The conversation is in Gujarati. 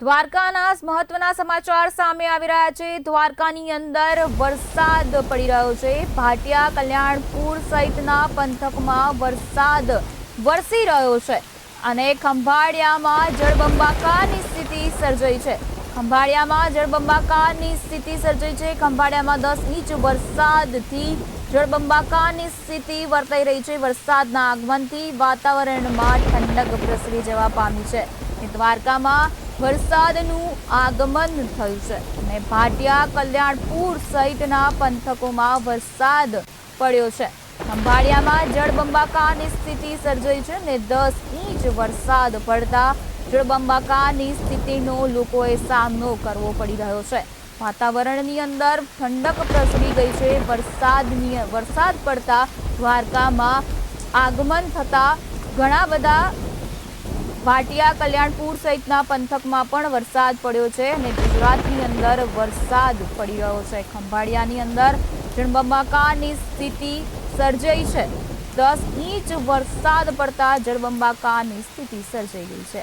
દ્વારકાના મહત્વના સમાચાર સામે આવી રહ્યા છે. દ્વારકાની અંદર વરસાદ પડી રહ્યો છે. ભાટિયા, કલ્યાણપુર સહિતના પંથકમાં વરસાદ વરસી રહ્યો છે અને ખંભાળિયામાં જળબંબાકારની સ્થિતિ સર્જાઈ છે. ખંભાળિયામાં જળબંબાકારની સ્થિતિ સર્જાઈ છે. ખંભાળિયામાં દસ ઇંચ વરસાદથી જળબંબાકારની સ્થિતિ વર્તાઈ રહી છે. વરસાદના આગમનથી વાતાવરણમાં ઠંડક પ્રસરી જવા પામી છે. દ્વારકામાં વરસાદનું આગમન થયું છે અને ભાટિયા, કલ્યાણપુર સહિતના પંથકોમાં વરસાદ પડ્યો છે. ખંભાળિયામાં જળબંબાકારની સ્થિતિ સર્જાઈ છે અને દસ ઇંચ વરસાદ પડતા જળબંબાકારની સ્થિતિનો લોકોએ સામનો કરવો પડી રહ્યો છે. વાતાવરણની અંદર ઠંડક પ્રસરી ગઈ છે. વરસાદની, વરસાદ પડતા દ્વારકામાં આગમન થતા ઘણા બધા ભાટિયા કલ્યાણપુર સહિતના પંથકમાં પણ વરસાદ પડ્યો છે અને ગુજરાતની અંદર વરસાદ પડી રહ્યો છે. ખંભાળિયાની અંદર જળબંબાકારની સ્થિતિ સર્જાઈ છે. દસ ઇંચ વરસાદ પડતા જળબંબાકારની સ્થિતિ સર્જાઈ ગઈ છે.